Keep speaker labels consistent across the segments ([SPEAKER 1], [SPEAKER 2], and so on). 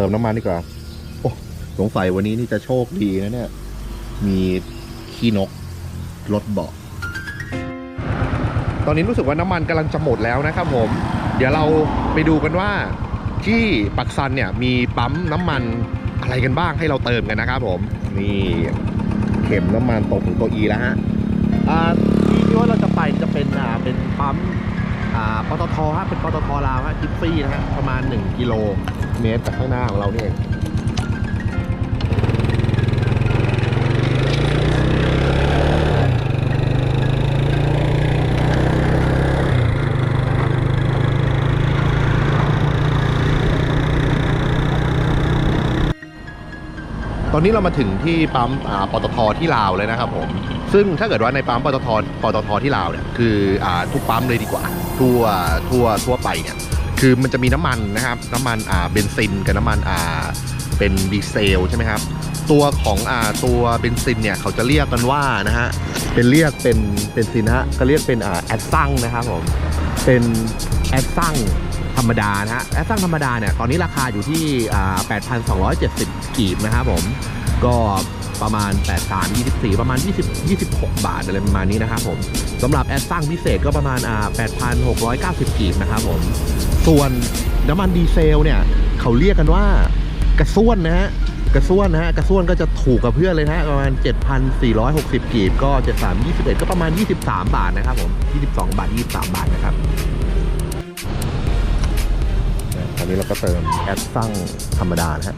[SPEAKER 1] ติมน้ำมันดีกว่า โอ้สงสัยวันนี้นี่จะโชคดีนะเนี่ย มีขี้นกรถเบาะตอนนี้รู้สึกว่าน้ำมันกำลังจะหมดแล้วนะครับผม เดี๋ยวเราไปดูกันว่าที่ปักซันเนี่ยมีปั๊มน้ำมันอะไรกันบ้างให้เราเติมกันนะครับผม นี่เข็มน้ำมันตกถึงตัว E แล้วฮะ
[SPEAKER 2] อ่าที่ที่ว่าเราจะไปจะเป็นอ่าเป็นปั๊มอ่าปตทฮะเป็นปตทลาวฮะจิฟฟี่นะฮะประมาณ 1 กิโล
[SPEAKER 1] เมตรจากข้างหน้าของเราเนี่ยเองตอนนี้เรามาถึงที่ปั๊มปตทที่ลาวเลยนะครับผม ซึ่งถ้าเกิดว่าในปั๊มปตทปตทที่ลาวเนี่ยคืออทุกปั๊มเลยดีกว่า ทั่วทั่วทั่วไปเนี่ย คือมันจะมีน้ำมันนะครับ น้ำมันอ่าเบนซินกับน้ำมันอ่าเป็นดีเซลใช่ไหมครับ ตัวของอ่าตัวเบนซินเนี่ยเขาจะเรียกกันว่านะฮะเป็นเรียกเป็นเป็นซินนะฮะก็เรียกเป็นอ่าแอดซังนะครับผมเป็นแอดซังธรรมดานะฮะแอดซังธรรมดาเนี่ยตอนนี้ราคาอยู่ที่อ่า8,270กีบนะครับผมก็ประมาณ 8 3 24 ประมาณ 20 26 บาทอะไรประมาณนี้นะครับผมสำหรับแอดซังพิเศษก็ประมาณอ่า8,690กีบนะครับผม ส่วนน้ำมันดีเซลเนี่ยเขาเรียกกันว่ากระส่วนนะฮะกระส่วนนะฮะกระส่วนก็จะถูกกับเพื่อนเลยนะฮะประมาณ 7,460 กีบก็ 73 21 ก็ประมาณ 23 บาทนะครับผม 22 บาท 23 บาทนะครับตอนนี้เราก็เติมแอดซังธรรมดานะฮะ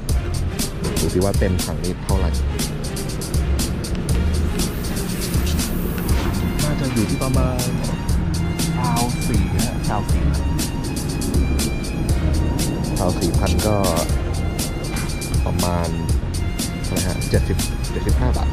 [SPEAKER 1] ดูสิว่าเต็มถังนี้เท่าไหร่ น่าจะอยู่ที่ประมาณชาวสี่นะชาวสี่ชาวสี่พันก็ประมาณนะฮะเจ็ดสิบเจ็ดสิบห้าบาท